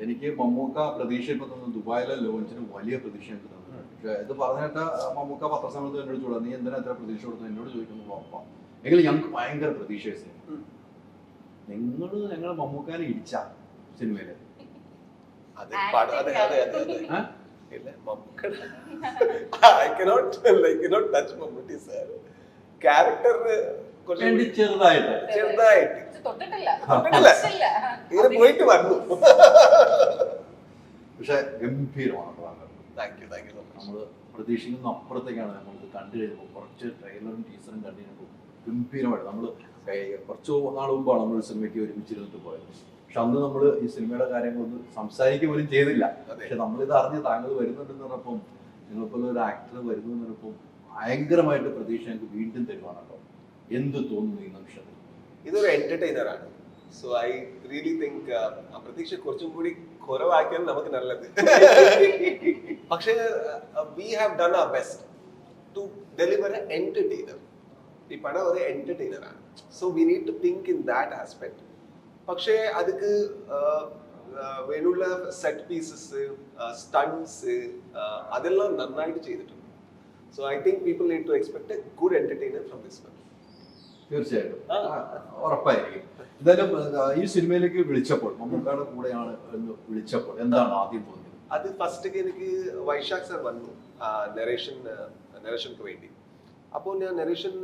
എനിക്ക് മമ്മൂക്ക പ്രതീക്ഷ ഇപ്പൊ തന്നു ദുബായിലെ ലോഞ്ചിന് വലിയ പ്രതീക്ഷ എനിക്ക് തന്നു പക്ഷേ ഇത് പറഞ്ഞിട്ട് മമ്മൂക്ക പത്രസമയത്ത് എന്നോട് ചോദിച്ചു നീ എന്തിനാ എത്ര പ്രതീക്ഷ കൊടുത്തു എന്നോട് ചോദിക്കുന്നു അപ്പ എങ്കിലും ഞങ്ങൾക്ക് ഭയങ്കര പ്രതീക്ഷ. നിങ്ങൾ ഞങ്ങൾ മമ്മൂക്കാനെ ഇടിച്ച സിനിമയിൽ അത് പടം അതെ അതെ അതെ അതെ ആ? ഇല്ല Mammukka I cannot like cannot touch Mammootty sir character വേണ്ടി ചെറുതായിട്ട്. ചെറുതായിട്ട്. തൊട്ടിട്ടില്ല. ഇങ്ങനെ പോയിട്ട് വന്നു. പക്ഷെ ഗംഭീരമാണ്. താങ്ക് യു താങ്ക് യു നമ്മൾ പ്രതീക്ഷിക്കുന്ന അപ്പുറത്തേക്കാണ് നമ്മളിത് കണ്ടു കഴിഞ്ഞപ്പോൾ കുറച്ച് ട്രെയിലറും ടീസറും കണ്ടു കഴിഞ്ഞപ്പോൾ ഗംഭീരമായിട്ട് നമ്മൾ കുറച്ച് നാൾ മുമ്പാണ് നമ്മൾ സിനിമയ്ക്ക് ഒരുമിച്ചിരുന്നിട്ട് പോയത്. പക്ഷെ അന്ന് നമ്മൾ ഈ സിനിമയുടെ കാര്യങ്ങളൊന്നും സംസാരിക്കുക പോലും ചെയ്തില്ല. പക്ഷെ നമ്മളിത് അറിഞ്ഞ് താങ്കൾ വരുന്നുണ്ടെന്ന് പറഞ്ഞപ്പം നിങ്ങൾക്കുള്ള ഒരു ആക്ടർ വരുന്നു എന്ന് പറഞ്ഞപ്പം ഭയങ്കരമായിട്ട് പ്രതീക്ഷ ഞങ്ങൾക്ക് വീണ്ടും തരുവാണ് കേട്ടോ. എന്ത് തോന്നുന്നു ഈ നിമിഷത്തിൽ? ഇതൊരു എന്റർടൈനർ ആണ്. സോ ഐ റിയലി തിങ്ക് ആ പ്രതീക്ഷ കുറച്ചും കൂടി കുറവാക്കിയാൽ നമുക്ക് നല്ലത്. പക്ഷേ we have done our best to deliver a entertainer ഈ പടം ഒരു എന്റർടൈനർ ആണ്. So we need to think in that aspect പക്ഷേ അതുക്ക് uh, uh, വേണുള്ള സെറ്റ് പീസസ് സ്റ്റൺസ് അതെല്ലാം നന്നായിട്ട് ചെയ്തിട്ടുണ്ട്. So I think people need to expect a good entertainer from this film തീർച്ചയായിട്ടും. ഉറപ്പായിരിക്കും. എന്തായാലും ഈ സിനിമയിലേക്ക് വിളിച്ചപ്പോൾ മമ്മൂക്കാട് കൂടെയാണ് എന്ന് വിളിച്ചപ്പോൾ എന്താണ് ആദ്യം തോന്നിയത്? അത് ഫസ്റ്റ് എനിക്ക് വൈശാഖ് സാർ വന്നു നെറേഷൻ നെറേഷൻക്ക് വേണ്ടി. അപ്പോൾ ഞാൻ നെറേഷൻ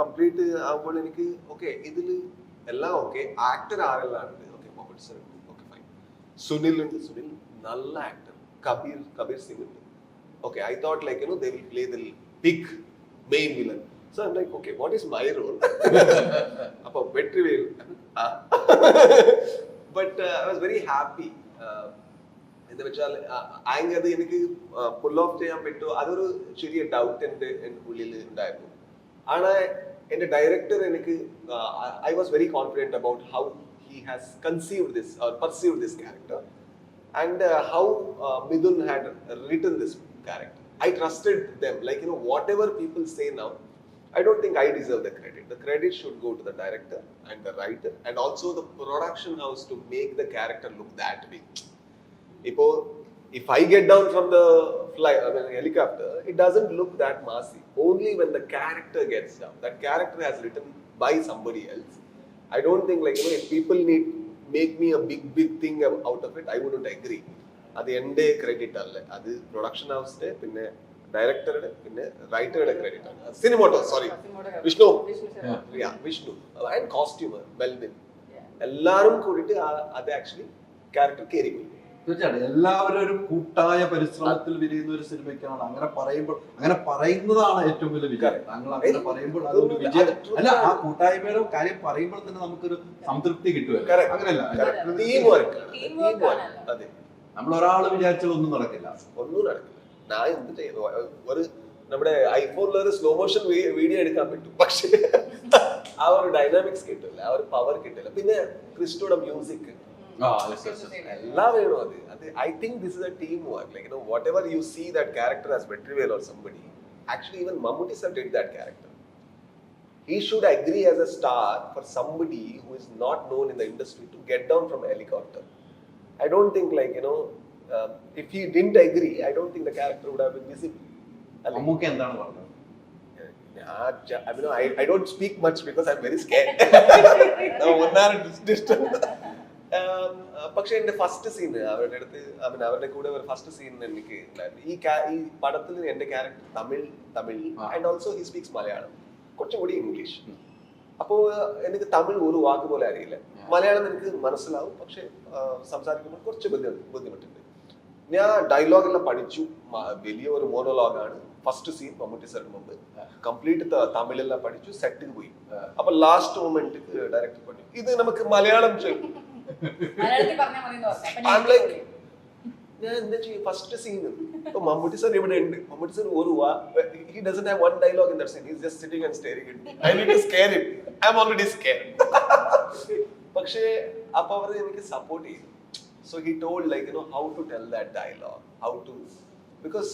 കംപ്ലീറ്റ് ആകുമ്പോൾ എനിക്ക് ഓക്കെ ഇതിൽ എല്ലാം ഓക്കെ ആക്ടർ ആരെല്ലാം ഉണ്ട് ഓക്കെ മൊബൈൽ സർ ഉണ്ട്. ഓക്കെ ഫൈൻ സുനിൽ ഉണ്ട്. സുനിൽ നല്ല ആക്ടർ കബീർ കബീർ സിംഗ് ഉണ്ട്. Okay I thought like you know they will play the big main villain so I'm like okay what is my role അപ്പോൾ Vetrivel. But I was very happy എന്ന് വെച്ചാൽ ആങ്ക് അത് എനിക്ക് pull off ചെയ്യാൻ പറ്റുമോ അതൊരു ചെറിയ ഡൗട്ട് എന്റെ ഉള്ളിൽ ഉണ്ടായിരുന്നു. ആണ് എന്റെ ഡയറക്ടർ എനിക്ക് I was very confident about how he has conceived this perceived this character and how Mithun had written this character I trusted them like you know whatever people say now I don't think I deserve the credit. The credit should go to the director and the writer and also the production house to make the character look that way. Ipo, if I get down from the fly, I mean, helicopter, it doesn't look that massy. Only when the character gets down. That character has written by somebody else. I don't think like you know if people need make me a big big thing out of it, I wouldn't agree. അത് എൻ്റെ credit അല്ല അത് production ഹൗസിന്റെ പിന്നെ ഡയറക്ടറുടെ പിന്നെ റൈറ്ററുടെ credit ആണ്. സിനിമോട്ടോ sorry Vishnu. Vishnu and costumer Belvin എല്ലാവരും എല്ലാരും കൂടിയിട്ട് അത് ആക്ച്വലി ക്യാരക്ടർ കയറി പോയി. തീർച്ചയായിട്ടും. എല്ലാവരും ഒരു കൂട്ടായ പരിശ്രമത്തിൽ വിരിയുന്ന ഒരു സിനിമയ്ക്കാണ്. അങ്ങനെ പറയുമ്പോൾ അങ്ങനെ പറയുന്നതാണ് ഏറ്റവും വലിയ വിജയം. താങ്കൾ അങ്ങനെ പറയുമ്പോൾ അതൊരു വിജയം. അല്ല ആ കൂട്ടായ്മയുടെ കാര്യം പറയുമ്പോൾ തന്നെ നമുക്കൊരു സംതൃപ്തി കിട്ടുമല്ലോ. അങ്ങനെയല്ല. അതെ. നമ്മൾ ഒരാൾ വിചാരിച്ചാൽ ഒന്നും നടക്കില്ല. ഒന്നും നടക്കില്ല. ഞാൻ എന്ത് ചെയ്യുന്നു ഒരു നമ്മുടെ ഐഫോണിൽ ഒരു സ്ലോ മോഷൻ വീഡിയോ എടുക്കാൻ പറ്റും പക്ഷേ ആ ഒരു ഡൈനാമിക്സ് കിട്ടില്ല ആ ഒരു പവർ കിട്ടില്ല പിന്നെ ക്രിസ്റ്റോയുടെ മ്യൂസിക് ആ, yes, yes, yes. എല്ലാം വേണം അത്. അത് I think this is a team work like no whatever you see that character as Vetrivel or somebody actually even Mammootty sir did that character he should agree as a star for somebody who is not known in the industry to get down from a helicopter. I don't think like you know if he didn't agree, I don't think the character would have been visible. I mean, Mammukka എന്താണ് പറഞ്ഞത് I mean, I, I don't speak much because I'm very scared. now, one hour dis- distance. Uh, പക്ഷെ എന്റെ first scene അവരുടെ അടുത്ത് I mean, അവരുടെ കൂടെ ഒരു first scene എനിക്ക് ഈ ഈ പടത്തിൽ എന്റെ character Tamil Tamil. And also he speaks Malayalam കുറച്ചുകൂടി ഇംഗ്ലീഷ് അപ്പോ എനിക്ക് തമിഴ് ഒരു വാക്ക് പോലെ അറിയില്ല മലയാളം എനിക്ക് മനസ്സിലാവും പക്ഷെ സംസാരിക്കുമ്പോൾ കുറച്ച് ബുദ്ധിമുട്ടുണ്ട് ഞാൻ ഡയലോഗ് എല്ലാം പഠിച്ചു. വലിയ ഒരു മോണോലോഗാണ് ഫസ്റ്റ് സീൻ മമ്മൂട്ടി സാറിന് മുമ്പ്. കംപ്ലീറ്റ് തമിഴെല്ലാം പഠിച്ചു സെറ്റിൽ പോയി. അപ്പൊ ലാസ്റ്റ് മൊമെന്റ് ഡയറക്ടർ പഠിച്ചു ഇത് നമുക്ക് മലയാളം ചെയ്യും ഞാൻ എന്താ ചെയ്യും? ഫസ്റ്റ് സീൻ ഇപ്പൊ മമ്മൂട്ടി സാർ ഇവിടെ ഉണ്ട്. മമ്മൂട്ടി സാർ ഒരു he doesn't have one dialogue in that scene is just sitting and staring it I need to scare him I am already scared പക്ഷേ അപ്പൊ അവർ എനിക്ക് സപ്പോർട്ട് ചെയ്തു. So he told like you know how to tell that dialogue how to because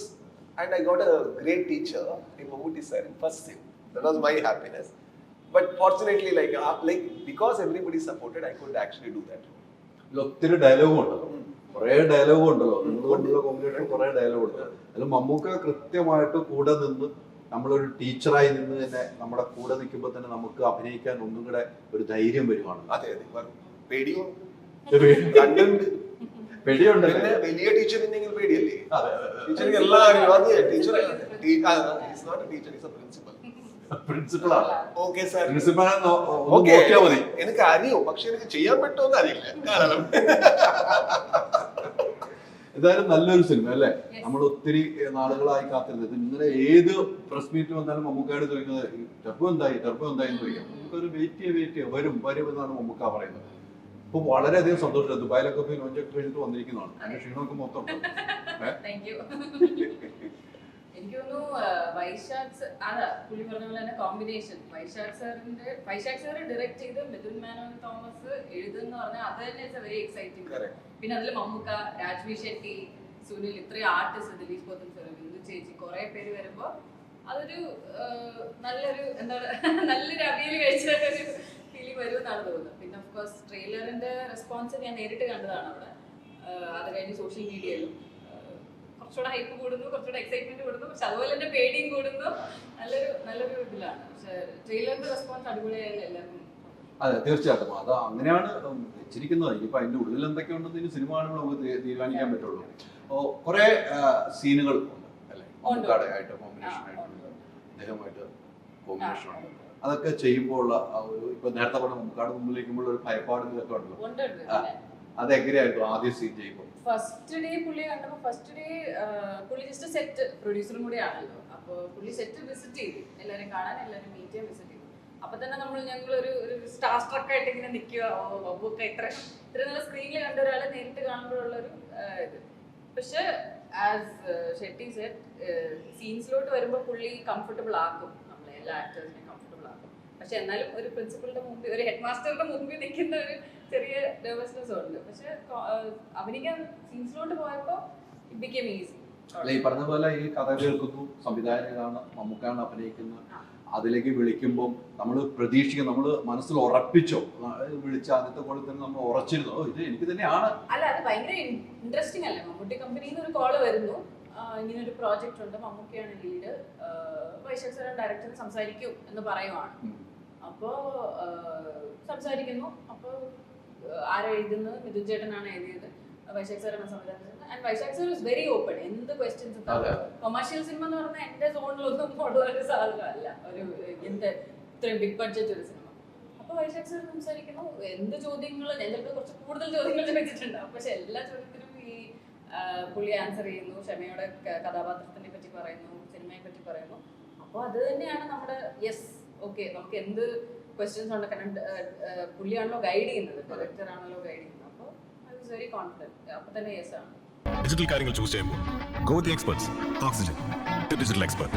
and I got a great teacher in Mammootty sir in first scene that was my happiness but fortunately like like because everybody supported I could actually do that ഇതിൽ ഒത്തിരി ഡയലോഗും ഉണ്ട് കുറെ dialogue ഉണ്ടല്ലോ. നിങ്ങൾ തമ്മിലുള്ള combination കുറെ dialogue ഉണ്ട്. അതിൽ മമ്മൂക്ക കൃത്യമായിട്ട് കൂടെ നിന്ന് നമ്മളൊരു ടീച്ചറായി നിന്ന് തന്നെ നമ്മുടെ കൂടെ നിൽക്കുമ്പോൾ തന്നെ നമുക്ക് അഭിനയിക്കാൻ ഒന്നും കൂടെ ഒരു ധൈര്യം വരുവാണ്. അതെ അതെ. പേടിയോ? കണ്ടുണ്ട് പെടിയുണ്ടല്ലേ? പിന്നെ വലിയ ടീച്ചർ ഉണ്ടെങ്കിൽ പേടിയല്ലേ? ടീച്ചർ അതെ teacher teacher is a principal പ്രിൻസിപ്പളാണ് okay sir പ്രിൻസിപ്പളെ ഓക്കെ മതി. എനിക്ക് അറിയോ പക്ഷെ എനിക്ക് ചെയ്യാൻ പറ്റുമോ അറിയില്ല. കാരണം എന്തായാലും നല്ലൊരു സിനിമ അല്ലേ? നമ്മൾ ഒത്തിരി നാളുകളായി കാത്തിരുന്നത്. ഇങ്ങനെ ഇന്നലെ ഏത് പ്രസ് മീറ്റ് വന്നാലും മമ്മൂക്കാട് ചോദിക്കുന്നത് ടെർബോ എന്തായി? ടെർബോ എന്തായി? എന്ന് ചോദിക്കാം. നമുക്കൊരു വെയിറ്റ് ചെയ്യാം വെയിറ്റ് ചെയ്യാം. വരും വരും എന്നാണ് മമ്മൂക്ക പറയുന്നത്. ഇപ്പൊ വളരെയധികം സന്തോഷം ദുബായിലൊക്കെ പോയി ലോഞ്ചൊക്കെ കഴിഞ്ഞിട്ട് വന്നിരിക്കുന്നതാണ്. അതിന്റെ ക്ഷീണമൊക്കെ മൊത്തം എനിക്ക് തോന്നുന്നു വൈശാഖ് അതാ പുള്ളി പറഞ്ഞ പോലെ തന്നെ കോമ്പിനേഷൻ വൈശാഖ് സാറിന്റെ വൈശാഖ് സാർ ഡയറക്ട് ചെയ്ത് മിഥുൻ മേനോൻ തോമസ് എഴുതുന്ന പറഞ്ഞാൽ അത് തന്നെ ഇറ്റ്സ് വെരി എക്സൈറ്റിംഗ്. പിന്നെ അതിൽ മമ്മൂക്ക രാജ്വി ഷെട്ടി സുനിൽ ഇത്രയും ആർട്ടിസ്റ്റ് ദിലീപ് പോത്തൻ സാർ ബിന്ദു ചേച്ചി കുറെ പേര് വരുമ്പോ അതൊരു നല്ലൊരു എന്താ പറയുക നല്ലൊരു അവിയൽ കഴിച്ച ഒരു ഫീലിംഗ് വരും എന്നാണ് തോന്നുന്നത്. പിന്നെ ഓഫ് കോഴ്സ് ട്രെയിലറിന്റെ റെസ്പോൺസ് ഞാൻ നേരിട്ട് കണ്ടതാണ് അവിടെ. അത് കഴിഞ്ഞ് സോഷ്യൽ മീഡിയയിലും കുറച്ചുകൂടെ ഹൈപ്പ് കൂടുന്നു കുറച്ചുകൂടെ എക്സൈറ്റ്മെന്റ് കൂടുന്നു പക്ഷെ അതുപോലെ തന്നെ പേടിയും കൂടുന്നു. നല്ലൊരു നല്ലൊരു ഇതിലാണ്. പക്ഷെ ട്രെയിലറിന്റെ റെസ്പോൺസ് അടിപൊളിയായാലും എല്ലാവർക്കും അതെ തീർച്ചയായിട്ടും. അത് അങ്ങനെയാണ് വെച്ചിരിക്കുന്നത്. ഇനിയിപ്പോ അതിന്റെ ഉള്ളിൽ എന്തൊക്കെ ഉണ്ടെന്ന് ഇനി സിനിമ കാണുമ്പോൾ നമുക്ക് തീരുമാനിക്കാൻ പറ്റുള്ളൂ. കുറെ സീനുകൾ ഉണ്ട് അല്ലേ? ആയിട്ട് കോമ്പിനേഷൻ ആയിട്ടുണ്ട് ആയിട്ട് അദ്ദേഹമായിട്ട് കോമ്പിനേഷൻ ഉണ്ട് അതൊക്കെ ചെയ്യുമ്പോൾ ആ ഒരു ഇപ്പൊ നേരത്തെ പറഞ്ഞ മുക്കാട് മുമ്പിലേക്കുമ്പോൾ ഒരു ഭയപ്പാടും ഇതൊക്കെ ഉണ്ടല്ലോ. ഉണ്ട് ഉണ്ട്. ആ. അതെങ്ങനെയായിരുന്നു ആദ്യം സീൻ ചെയ്യുമ്പോൾ? ഫസ്റ്റ് ഡേ പുള്ളി കണ്ടപ്പോ ഫസ്റ്റ് ഡേ പുള്ളി ജസ്റ്റ് സെറ്റ് പ്രൊഡ്യൂസറും കൂടി ആണല്ലോ. അപ്പൊ പുള്ളി സെറ്റ് വിസിറ്റ് ചെയ്തു. എല്ലാരും കാണാൻ എല്ലാരും മീറ്റ് ചെയ്യാൻ വിസിറ്റ് ചെയ്തു. അപ്പൊ തന്നെ നമ്മൾ ഞങ്ങൾ ഒരു ഒരു സ്റ്റാർ സ്ട്രക്ക് ആയിട്ട് ഇങ്ങനെ നിൽക്കുക ഓ ബബുക്കെ ഇത്ര ഇത്ര നല്ല സ്ക്രീനിൽ കണ്ട ഒരാളെ നേരിട്ട് കാണുമ്പോഴുള്ള ഒരു ഇത്. പക്ഷെ ആസ് ഷെട്ടി സെറ്റ് സീൻസിലോട്ട് വരുമ്പോൾ പുള്ളി കംഫർട്ടബിൾ ആക്കും. നമ്മളെ എല്ലാ ആക്കും പക്ഷെ എന്നാലും ഒരു പ്രിൻസിപ്പളിന്റെ മുമ്പിൽ ഒരു ഹെഡ് മാസ്റ്ററുടെ മുമ്പിൽ നിൽക്കുന്ന ഒരു ചെറിയ നെർവസ്നെസ് ഉണ്ട്. പക്ഷെ അവനിക്ക് അഭിനയിക്കാൻ സീൻസിലോട്ട് പോയപ്പോ ഇറ്റ് ബിക്കേം ഈസി അല്ല ഈ പറഞ്ഞ പോലെ ഈ കഥ കേൾക്കുന്നു സംവിധായകനാണ് മമ്മൂക്കാണ് അഭിനയിക്കുന്നത്. അതിലേക്ക് വിളിക്കുമ്പോൾ നമ്മൾ പ്രതീക്ഷിക്കും നമ്മൾ മനസ്സിൽ ഉറപ്പിച്ചോ. വിളിച്ച ആദ്യത്തെ കോളിൽ തന്നെ നമ്മൾ ഉറച്ചിരുന്നു. ഓ ഇത് എനിക്ക് തന്നെയാണ്. അല്ല അത് ഭയങ്കര ഇൻട്രസ്റ്റിംഗ് അല്ലേ? മമ്മൂട്ടി കമ്പനിയിൽ നിന്ന് ഒരു കോൾ വരുന്നു. ഇങ്ങനെ ഒരു പ്രോജക്റ്റ് ഉണ്ട്. മമ്മൂക്കയാണ് ലീഡ് വൈശാഖ് സാറും ഡയറക്ടർ സംസാരിക്കും എന്ന് പറയുവാണ്. ഉം. അപ്പോ സംസാരിക്കുന്നു. അപ്പോ ആരാ എഴുതുന്നത്? മിഥുൻ ചേട്ടനാണ് എഴുതിയത്. വൈശാഖ് സാറാണ് സംവിധാനം and Vysakh sir is very open എന്ത് ക്വസ്റ്റ്യൻസ്. കൊമേഴ്ഷ്യൽ സിനിമ എന്ന് പറഞ്ഞാൽ എന്റെ സോണിലൊന്നും ഉള്ള ഒരു സാധനമല്ല. ഒരു എന്റെ ഇത്രയും ബിഗ് ബഡ്ജറ്റ് ഒരു സിനിമ അപ്പൊ വൈശാഖ് സാർ സംസാരിക്കുന്നു. എന്ത് ചോദ്യങ്ങൾ ഞാൻ ചിലപ്പോൾ കുറച്ച് കൂടുതൽ ചോദ്യങ്ങൾ ചോദിച്ചിട്ടുണ്ടാവും. പക്ഷെ എല്ലാ ചോദ്യത്തിനും ഈ പുള്ളി ആൻസർ ചെയ്യുന്നു. ക്ഷമയുടെ കഥാപാത്രത്തിനെ പറ്റി പറയുന്നു. സിനിമയെ പറ്റി പറയുന്നു. അപ്പോൾ അത് തന്നെയാണ് നമ്മുടെ യെസ് ഓക്കെ നമുക്ക് എന്ത് ക്വസ്റ്റ്യൻസ് ഉണ്ട് കാരണം പുള്ളിയാണല്ലോ ഗൈഡ് ചെയ്യുന്നത് ഡയറക്ടർ ആണല്ലോ ഗൈഡ് ചെയ്യുന്നത്. അപ്പോൾ ഐ വാസ് വെരി കോൺഫിഡന്റ് അപ്പോൾ തന്നെ യെസ് ആണ്. ഡിജിറ്റൽ കാര്യങ്ങൾ ചൂസ് ചെയ്യുമ്പോൾ go the experts oxygen digital expert